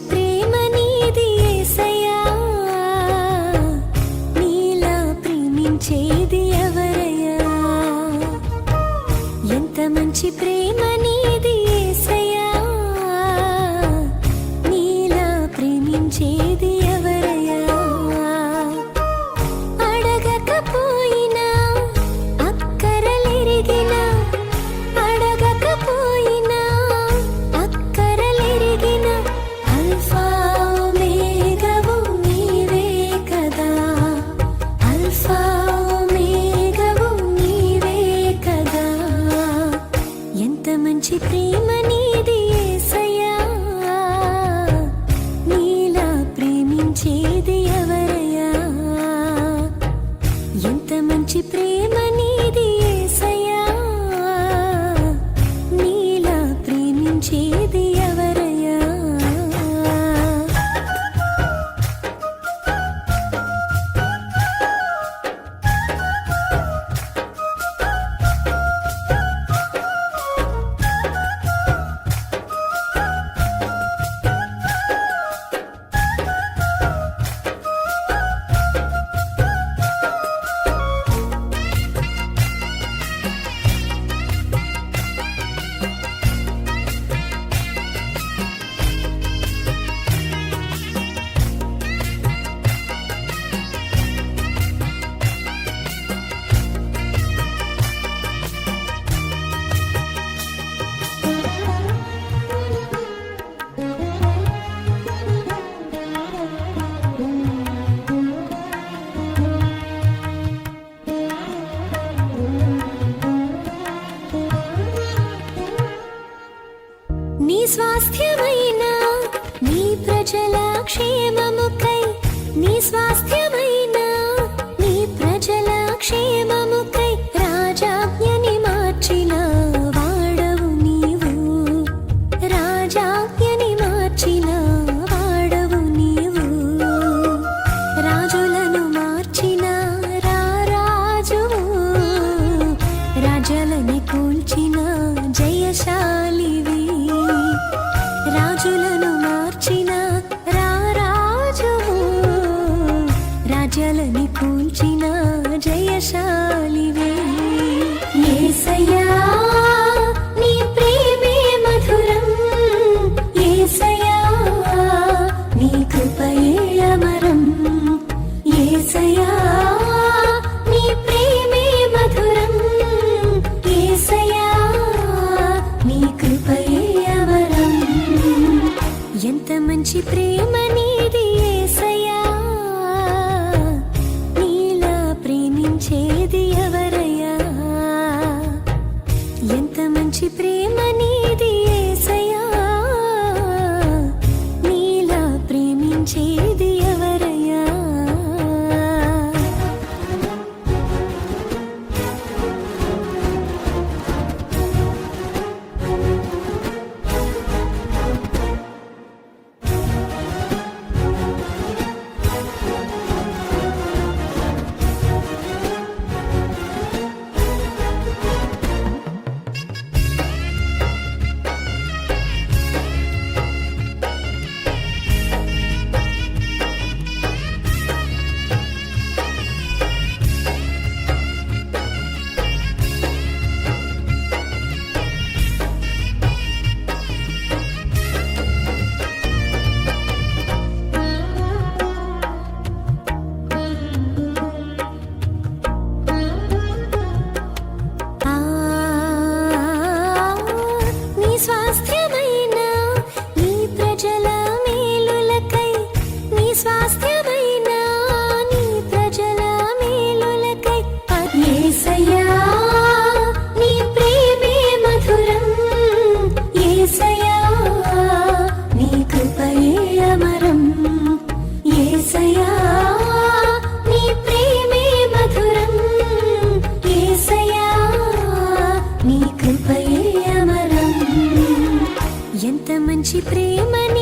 te. నీ స్వాస్థ్యమైన నీ ప్రజల క్షేమముకై నీ స్వాస్థ్యమైన నీ ప్రజల క్షేమముకై ప్రేమ నీది నీలా ప్రేమించేది ఎంత ప్రేమ నీది स्वास्थ्य మంచి ప్రేమని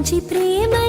మంచి ప్రేమ